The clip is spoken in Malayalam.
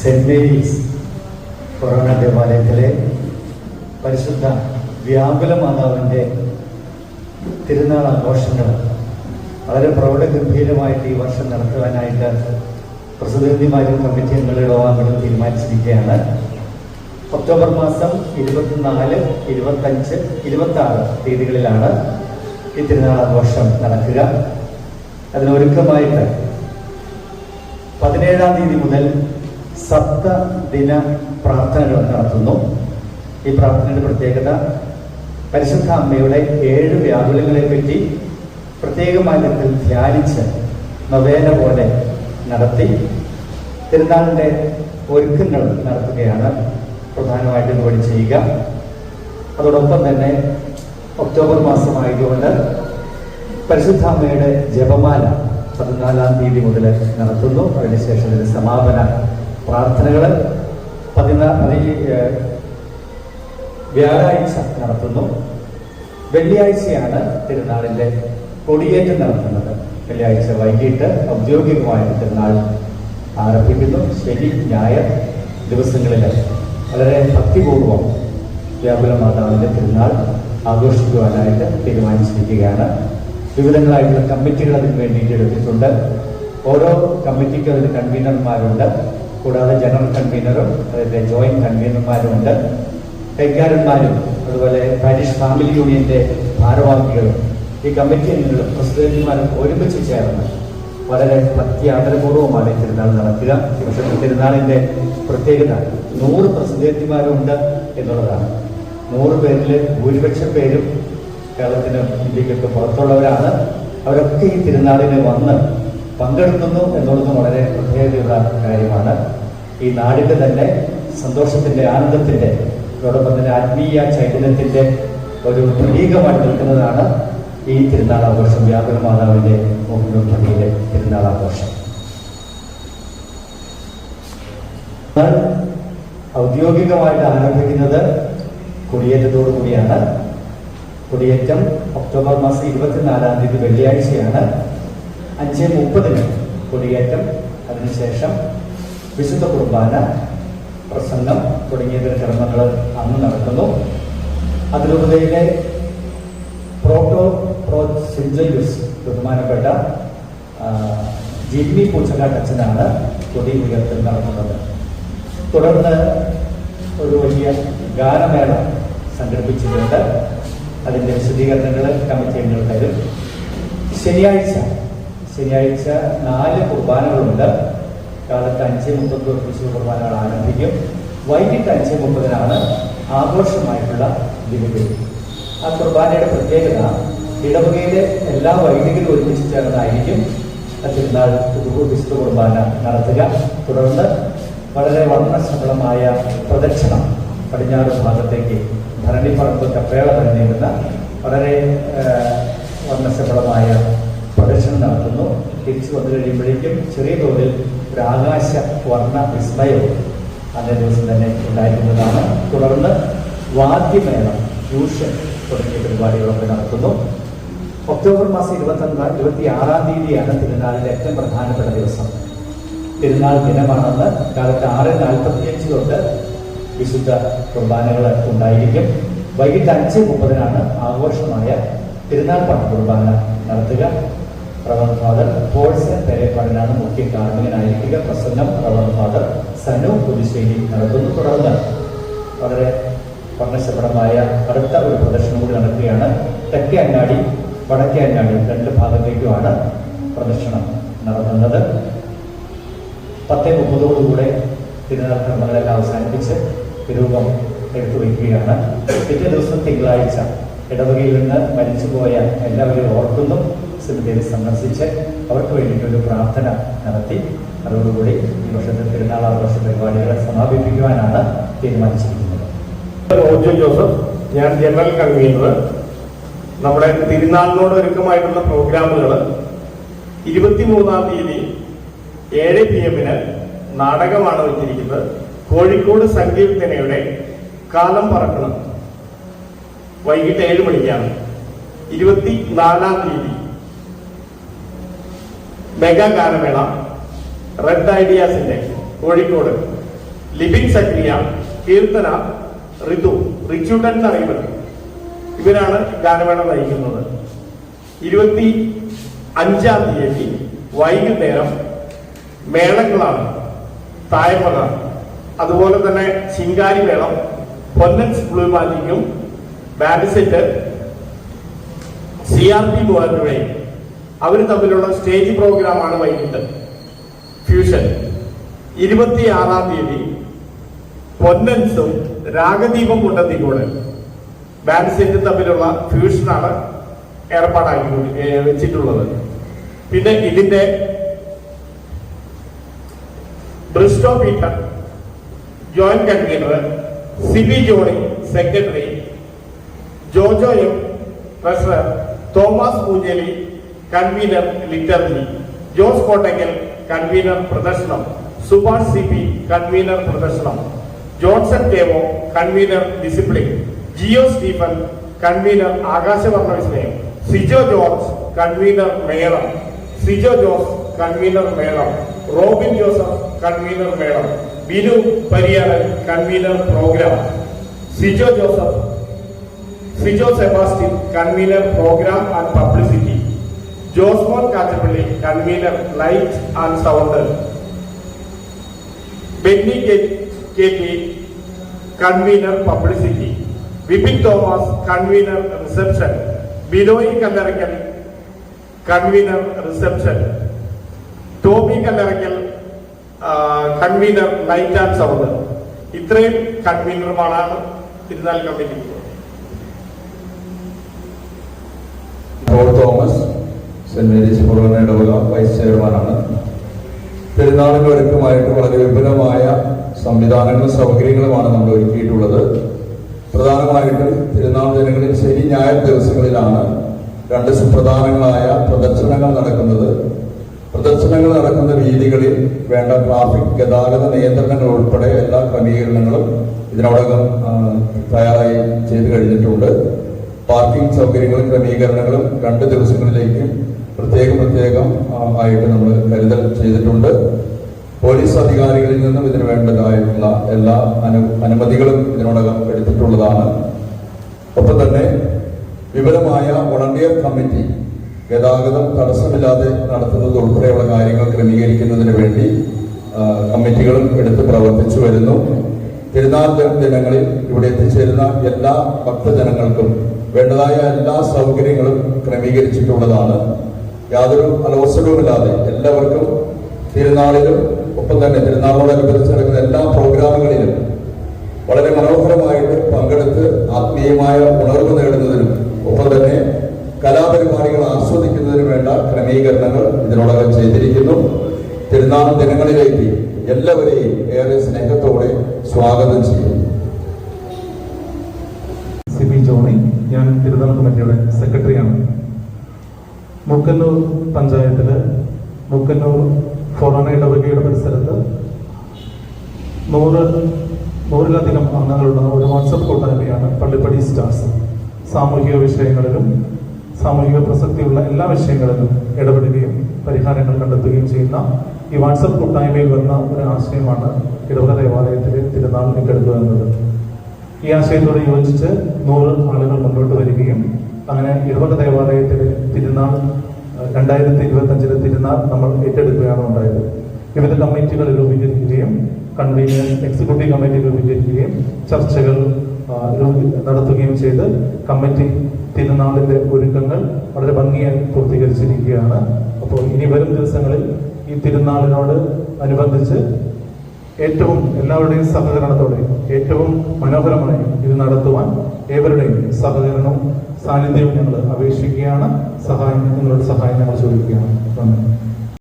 സെന്റ് മേരീസ് കൊറോണ ദേവാലയത്തിലെ പരിശുദ്ധ വ്യാകുല മാതാവിന്റെ തിരുനാൾ ആഘോഷങ്ങൾ വളരെ പ്രൗഢഗംഭീരമായിട്ട് ഈ വർഷം നടത്തുവാനായിട്ട് പ്രസിദ്ധിമാരും കമ്മിറ്റി അംഗങ്ങളും യോഗങ്ങളും തീരുമാനിച്ചിരിക്കുകയാണ്. ഒക്ടോബർ മാസം ഇരുപത്തിനാല് ഇരുപത്തഞ്ച് ഇരുപത്തി ആറ് തീയതികളിലാണ് ഈ തിരുനാൾ ആഘോഷം നടക്കുക. അതിനൊരുക്കമായിട്ട് പതിനേഴാം തീയതി മുതൽ സപ്ത ദിന പ്രാർത്ഥനകൾ നടത്തുന്നു. ഈ പ്രാർത്ഥനയുടെ പ്രത്യേകത പരിശുദ്ധ അമ്മയുടെ ഏഴ് വ്യാകുലങ്ങളെ പറ്റി പ്രത്യേകമായ ധ്യാനിച്ച് നൊവേന പോലെ നടത്തി തിരുനാളിന്റെ ഒരുക്കങ്ങൾ നടത്തുകയാണ്. പ്രധാനമായിട്ടും ഇതുവഴി ചെയ്യുക. അതോടൊപ്പം തന്നെ ഒക്ടോബർ മാസമായതുകൊണ്ട് പരിശുദ്ധ അമ്മയുടെ ജപമാല പതിനാലാം തീയതി മുതൽ നടത്തുന്നു. അതിനുശേഷം ഇതിന് സമാപന പ്രാർത്ഥനകൾ പതിനാറ് വ്യാഴാഴ്ച നടത്തുന്നു. വെള്ളിയാഴ്ചയാണ് തിരുനാളിന്റെ കൊടിയേറ്റം നടത്തുന്നത്. വെള്ളിയാഴ്ച വൈകിട്ട് ഔദ്യോഗികമായിട്ട് തിരുനാൾ ആരംഭിക്കുന്നു. ശനി ഞായർ ദിവസങ്ങളിൽ വളരെ ഭക്തിപൂർവം വ്യാകുല മാതാവിന്റെ തിരുനാൾ ആഘോഷിക്കുവാനായിട്ട് തീരുമാനിച്ചിരിക്കുകയാണ്. വിവിധങ്ങളായിട്ടുള്ള കമ്മിറ്റികൾ അതിന് വേണ്ടിയിട്ട് എടുത്തിട്ടുണ്ട്. ഓരോ കമ്മിറ്റിക്കും അതിന് കൺവീനർമാരുണ്ട് കൂടാതെ ജനറൽ കൺവീനറും അതിന്റെ ജോയിന്റ് കൺവീനർമാരും ഉണ്ട് കൈക്കാരന്മാരും അതുപോലെ പാരീഷ് ഫാമിലി യൂണിയന്റെ ഭാരവാഹികളും ഈ കമ്മിറ്റി അംഗങ്ങളും പ്രസിഡന്റുമാരും ഒരുമിച്ച് ചേർന്ന് വളരെ ഭക്തിയാദരപൂർവമാണ് തിരുനാൾ നടക്കുക. ഈ വർഷത്തെ തിരുനാളിന്റെ പ്രത്യേകത നൂറ് പ്രസിഡന്റുമാരുണ്ട് എന്നുള്ളതാണ്. നൂറ് പേരിൽ ഭൂരിപക്ഷം പേരും കേരളത്തിനും ഇന്ത്യക്കൊക്കെ പുറത്തുള്ളവരാണ്. അവരൊക്കെ ഈ തിരുനാളിന് വന്ന് പങ്കെടുക്കുന്നു എന്നുള്ളതും വളരെ പ്രത്യേകതയുള്ള കാര്യമാണ്. ഈ നാടിന്റെ തന്നെ സന്തോഷത്തിന്റെ ആനന്ദത്തിന്റെ അതോടൊപ്പം തന്നെ ആത്മീയ ചൈതന്യത്തിന്റെ ഒരു പ്രതീകമായി നിൽക്കുന്നതാണ് ഈ തിരുനാൾ ആഘോഷം. വ്യാപന മാതാവിന്റെ മുഖ്യമന്ത്രിയുടെ തിരുനാൾ ആഘോഷം. ഔദ്യോഗികമായിട്ട് ആരംഭിക്കുന്നത് കൊടിയേറ്റത്തോടു കൂടിയാണ്. കൊടിയേറ്റം ഒക്ടോബർ മാസം ഇരുപത്തിനാലാം തീയതി വെള്ളിയാഴ്ചയാണ്. അഞ്ച് മുപ്പതിന് കൊടിയേറ്റം അതിനുശേഷം വിശുദ്ധ കുർബാന പ്രസംഗം തുടങ്ങിയ ചടങ്ങുകൾ അന്ന് നടക്കുന്നു. അതിരൂപതയിലെ പ്രോട്ടോ പ്രോ സിഞ്ചയൂസ് ബഹുമാനപ്പെട്ട ജിമ്മി പൂച്ചക്കാട്ട് അച്ഛനാണ് കൊടി ഉയർത്തൽ നടത്തുന്നത്. തുടർന്ന് ഒരു വലിയ ഗാനമേള സംഘടിപ്പിച്ചിട്ടുണ്ട്. അതിന്റെ വിശദീകരണങ്ങൾ കമ്മിറ്റി അംഗങ്ങൾ തരും. ശനിയാഴ്ച ശനിയാഴ്ച നാല് കുർബാനകളുണ്ട്. കാലത്ത് അഞ്ച് മുപ്പത് വിശുദ്ധ കുർബാനകൾ ആരംഭിക്കും. വൈകിട്ട് അഞ്ച് മുപ്പതിനാണ് ആഘോഷമായിട്ടുള്ള ദിനബലി ആ കുർബാനയുടെ പ്രത്യേകത ഇടവകയിലെ എല്ലാ വൈദികരും ഒരുമിച്ച് ചേർന്നതായിരിക്കും തിരുനാൾ വിശുദ്ധ കുർബാന നടത്തുക. തുടർന്ന് വളരെ വർണശബളമായ പ്രദക്ഷിണം പടിഞ്ഞാറ് ഭാഗത്തേക്ക് ഭരണിപ്പറമ്പ് കപ്പേള തന്നെ നീളുന്ന വളരെ വർണശബളമായ പ്രദക്ഷിണം നടത്തുന്നു. തിരിച്ചു വന്നു കഴിയുമ്പോഴേക്കും ചെറിയ തോതിൽ ഒരു ആകാശ വർണ വിസ്മയവും അന്നേ ദിവസം തന്നെ ഉണ്ടായിരുന്നതാണ് തുടർന്ന് വാദ്യമേളം ട്യൂഷൻ തുടങ്ങിയ പരിപാടികളൊക്കെ നടത്തുന്നു ഒക്ടോബർ മാസം ഇരുപത്തി ഒന്നാം ഇരുപത്തി ആറാം തീയതിയാണ് തിരുനാളിലെ ഏറ്റവും പ്രധാനപ്പെട്ട ദിവസം. തിരുനാൾ ദിനമാണെന്ന് കാലത്ത് ആറ് നാൽപ്പത്തിയഞ്ച് തൊട്ട് വിശുദ്ധ കുർബാനകൾ ഉണ്ടായിരിക്കും. വൈകിട്ട് അഞ്ച് മുപ്പതിനാണ് ആഘോഷമായ തിരുനാൾ പണ കുർബാന നടത്തുക. റവൻ ഫാദർ പോൾസൻ പെരേപ്പാടിനാണ് മുഖ്യ കാർമ്മികനായിരിക്കുക. പ്രസംഗം റവൻ ഫാദർ സനു പുതുശ്ശേരി നടത്തുന്നു. തുടർന്ന് വളരെ വർണശബളമായ അടുത്ത ഒരു പ്രദർശനം കൂടി നടക്കുകയാണ്. തെക്കേ അങ്ങാടി വടക്കേ അങ്ങാടി രണ്ട് ഭാഗത്തേക്കുമാണ് പ്രദർശനം നടത്തുന്നത് പത്തേ മുപ്പതോടുകൂടെ തിരുനാൾ കർമ്മങ്ങളെല്ലാം അവസാനിപ്പിച്ച് രൂപം എടുത്തു വയ്ക്കുകയാണ്. പിറ്റേ ദിവസം തിങ്കളാഴ്ച ഇടവകയിൽ നിന്ന് മരിച്ചുപോയ എല്ലാവരെയും ഓർക്കുന്നു. സിമിത്തേരി സന്ദർശിച്ച് അവർക്ക് വേണ്ടിയിട്ട് ഒരു പ്രാർത്ഥന നടത്തി. അതോടുകൂടി ഈ വർഷത്തെ തിരുനാൾ ആഘോഷ പരിപാടികളെ സമാപിപ്പിക്കുവാനാണ് തീരുമാനിച്ചിരിക്കുന്നത്. ജോസഫ് ഞാൻ ജനറൽ കൺവീനർ. നമ്മുടെ തിരുനാളിനോട് ഒരുക്കമായിട്ടുള്ള പ്രോഗ്രാമുകൾ ഇരുപത്തിമൂന്നാം തീയതി ഏഴ് പി എമ്മിന് നാടകമാണ് വെച്ചിരിക്കുന്നത്. കോഴിക്കോട് സങ്കീർത്തനയുടെ കാലം പറക്കണം. വൈകിട്ട് ഏഴ് മണിക്കാണ്. ഇരുപത്തി നാലാം തീയതി മെഗാ ഗാനമേള റെഡ് ഐഡിയാസിന്റെ കോഴിക്കോട് ലിബിൻ സക്രിയ കീർത്തന ഋതു റിച്ചൂട്ടൻ എന്നറിയപ്പെടും ഇവരാണ് ഗാനമേള നയിക്കുന്നത്. ഇരുപത്തി അഞ്ചാം തീയതി വൈകുന്നേരം മേളങ്ങളാണ്. തായ്മക അതുപോലെ തന്നെ Shinkari Melam Ponnans blue മാജിക്കും band set C R P മൂവാറ്റുപുഴയും അവർ തമ്മിലുള്ള സ്റ്റേജ് പ്രോഗ്രാമാണ് വൈകിട്ട്. ഫ്യൂഷൻ ഇരുപത്തിയാറാം തീയതി പൊന്നൻസും രാഗദീപം കുണ്ടത്തിക്കൂട്. ബാൻഡ് സെറ്റും തമ്മിലുള്ള ഫ്യൂഷനാണ് ഏർപ്പാടാക്കി വെച്ചിട്ടുള്ളത്. പിന്നെ ഇതിന്റെ Bristo Peter joint convener Siby Johny secretary Jojo M treasurer Thomas Poonjeli convener liturgy Jose Kottakkal convener പ്രദർശനം. സുഭാഷ് സി പി കൺവീനർ പ്രദർശനം. Johnson Kevo convener discipline. Jio Stephen convener ആകാശവർണ വിസ്മയം. സിജോ ജോർജ് കൺവീനർ മേളം. സിജോ ജോസ് കൺവീനർ മേളം. റോബിൻ ജോസഫ് കൺവീനർ മേളം. Binu Pariyaran convener programme. Sijo Joseph Sijo Sebastian convener programme and publicity. Josemon Kattappally convener light and sound. Benny K T convener publicity. Vipin Thomas convener reception. Binoy Kallarakkal convener reception. Tommy Kallarakkal convener light and sound. ഇത്രയും കൺവീനർമാരാണ് തിരുനാൾ committee Paul Thomas saint Mary's ഫൊറോന ഇടവക വൈസ് ചെയർമാനാണ് ഒരുക്കമായിട്ട് വളരെ വിപുലമായ സംവിധാനങ്ങളും സൗകര്യങ്ങളുമാണ് നമ്മൾ ഒരുക്കിയിട്ടുള്ളത്. പ്രധാനമായിട്ടും പെരുന്നാൾ ദിനങ്ങളിൽ ശനി ഞായർ ദിവസങ്ങളിലാണ് രണ്ട് സുപ്രധാനങ്ങളായ പ്രദർശനങ്ങൾ നടക്കുന്നത്. പ്രദർശനങ്ങൾ നടക്കുന്ന വീതികളിൽ വേണ്ട ട്രാഫിക് ഗതാഗത നിയന്ത്രണങ്ങൾ ഉൾപ്പെടെ എല്ലാ ക്രമീകരണങ്ങളും ഇതിനോടകം തയ്യാറായി ചെയ്തു കഴിഞ്ഞിട്ടുണ്ട്. പാർക്കിംഗ് സൗകര്യങ്ങളും ക്രമീകരണങ്ങളും രണ്ട് ദിവസങ്ങളിലേക്ക് പ്രത്യേകം പ്രത്യേകം ആയിട്ട് നമ്മൾ കരുതൽ ചെയ്തിട്ടുണ്ട്. പോലീസ് അധികാരികളിൽ നിന്നും ഇതിന് വേണ്ടതായിട്ടുള്ള എല്ലാ അനു അനുമതികളും ഇതിനോടകം എടുത്തിട്ടുള്ളതാണ്. ഒപ്പം തന്നെ വിപുലമായ വളണ്ടിയർ കമ്മിറ്റി ഗതാഗതം തടസ്സമില്ലാതെ നടത്തുന്നത് ഉൾപ്പെടെയുള്ള കാര്യങ്ങൾ ക്രമീകരിക്കുന്നതിന് വേണ്ടി കമ്മിറ്റികളും എടുത്ത് പ്രവർത്തിച്ചു വരുന്നു. തിരുനാൾ ദിനങ്ങളിൽ ഇവിടെ എത്തിച്ചേരുന്ന എല്ലാ ഭക്തജനങ്ങൾക്കും വേണ്ടതായ എല്ലാ സൗകര്യങ്ങളും ക്രമീകരിച്ചിട്ടുള്ളതാണ്. യാതൊരു അലോസരവുമില്ലാതെ എല്ലാവർക്കും തിരുനാളിലും ഒപ്പം തന്നെ തിരുനാളോടനുബന്ധിച്ച് നടക്കുന്ന എല്ലാ പ്രോഗ്രാമുകളിലും വളരെ മനോഹരമായിട്ട് പങ്കെടുത്ത് ആത്മീയമായ ഉണർവ് നേടുന്നതിനും ഒപ്പം തന്നെ കലാപരിപാടികൾ ആസ്വദിക്കുന്നതിനും വേണ്ട ക്രമീകരണങ്ങൾ ഇതിനോടകം ചെയ്തിരിക്കുന്നു. തിരുനാൾ ദിനങ്ങളിലേക്ക് എല്ലാവരെയും ഏറെ സ്നേഹത്തോടെ സ്വാഗതം ചെയ്യുന്നു സിബി ജോണി ഞാൻ തിരുനാൾ കമ്മിറ്റിയുടെ സെക്രട്ടറിയാണ്. മുക്കന്നൂർ പഞ്ചായത്തിൽ മുക്കന്നൂർ ഫൊറോണ ഇടവകയുടെ പരിസരത്ത് നൂറ് നൂറിലധികം അംഗങ്ങളുള്ള ഒരു വാട്സപ്പ് കൂട്ടായ്മയാണ് പള്ളിപ്പടി സ്റ്റാർസ്. സാമൂഹിക വിഷയങ്ങളിലും സാമൂഹിക പ്രസക്തിയുള്ള എല്ലാ വിഷയങ്ങളിലും ഇടപെടുകയും പരിഹാരങ്ങൾ കണ്ടെത്തുകയും ചെയ്യുന്ന ഈ വാട്സപ്പ് കൂട്ടായ്മയിൽ വന്ന ഒരു ആശയമാണ് ഇടവക ദേവാലയത്തിലെ തിരുനാൾ ഏറ്റെടുക്കുക എന്നത് ഈ ആശയത്തോട് യോജിച്ച് നൂറ് ആളുകൾ മുന്നോട്ട് വരികയും അങ്ങനെ ഇടവക ദേവാലയത്തിലെ തിരുനാൾ രണ്ടായിരത്തി ഇരുപത്തി അഞ്ചിലെ തിരുനാൾ നമ്മൾ ഏറ്റെടുക്കുകയാണ് ഉണ്ടായത്. വിവിധ കമ്മിറ്റികൾ രൂപീകരിക്കുകയും കൺവീനർ എക്സിക്യൂട്ടീവ് കമ്മിറ്റി രൂപീകരിക്കുകയും ചർച്ചകൾ നടത്തുകയും ചെയ്ത് കമ്മിറ്റി തിരുനാളിന്റെ ഒരുക്കങ്ങൾ വളരെ ഭംഗിയായി പൂർത്തീകരിച്ചിരിക്കുകയാണ്. അപ്പോൾ ഇനി വരും ദിവസങ്ങളിൽ ഈ തിരുനാളിനോട് അനുബന്ധിച്ച് ഏറ്റവും എല്ലാവരുടെയും സഹകരണത്തോടെ ഏറ്റവും മനോഹരമായി ഇത് നടത്തുവാൻ ഏവരുടെയും സഹകരണവും സാന്നിധ്യവും ഞങ്ങൾ അപേക്ഷിക്കുകയാണ്. സഹായം നിങ്ങളുടെ സഹായം ഞങ്ങൾ ചോദിക്കുകയാണ്. നന്ദി.